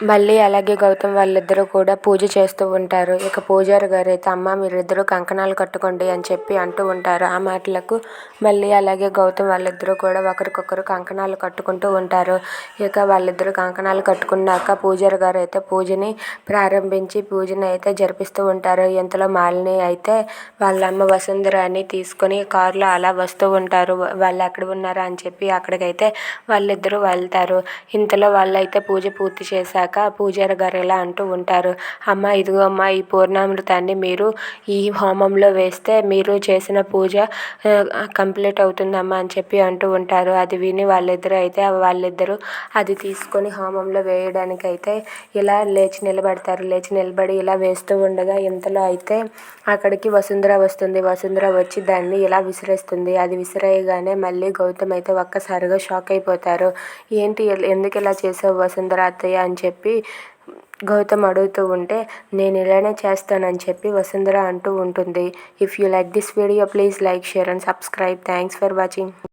మళ్ళీ అలాగే గౌతమ్ వాళ్ళిద్దరూ కూడా పూజ చేస్తూ ఉంటారు. ఇక పూజారి గారు అయితే అమ్మ మీరిద్దరూ కంకణాలు కట్టుకోండి అని చెప్పి అంటూ ఉంటారు. ఆ మాటలకు మళ్ళీ అలాగే గౌతమ్ వాళ్ళిద్దరూ కూడా ఒకరికొకరు కంకణాలు కట్టుకుంటూ ఉంటారు. ఇక వాళ్ళిద్దరూ కంకణాలు కట్టుకున్నాక పూజారి గారు అయితే పూజని ప్రారంభించి పూజని అయితే జరిపిస్తూ ఉంటారు. ఇంతలో మాలిని అయితే వాళ్ళ అమ్మ వసుంధరాని తీసుకొని కారులో అలా వస్తూ ఉంటారు. వాళ్ళు ఎక్కడ ఉన్నారా? అని చెప్పి అక్కడికైతే వాళ్ళిద్దరూ వెళ్తారు. ఇంతలో వాళ్ళైతే పూజ పూర్తి చేశాక పూజారి గారు ఇలా అంటూ ఉంటారు. అమ్మ ఇదిగో అమ్మ ఈ పూర్ణామృతాన్ని మీరు ఈ హోమంలో వేస్తే మీరు చేసిన పూజ కంప్లీట్ అవుతుందమ్మా అని చెప్పి అంటూ ఉంటారు. అది విని వాళ్ళిద్దరూ అయితే వాళ్ళిద్దరూ అది తీసుకొని హోమంలో వేయడానికి అయితే ఇలా లేచి నిలబడతారు. లేచి నిలబడి ఇలా వేస్తూ ఉండగా ఇంతలో అయితే అక్కడికి వసుంధర వస్తుంది. వసుంధర వచ్చి దాన్ని ఇలా విసిరేస్తుంది. అది విసిరేయగానే మళ్ళీ గౌతమ్ అయితే ఒక్కసారిగా షాక్ అయిపోతారు. ఏంటి ఎందుకు ఇలా చేసావు వసుంధర అత్తయ్య? అని చెప్పి చెప్పి గౌతమ్ అడుగుతూ ఉంటే నేను ఇలానే చేస్తానని చెప్పి వసుంధర అంటూ ఉంటుంది. If you like this video please like share and subscribe thanks for watching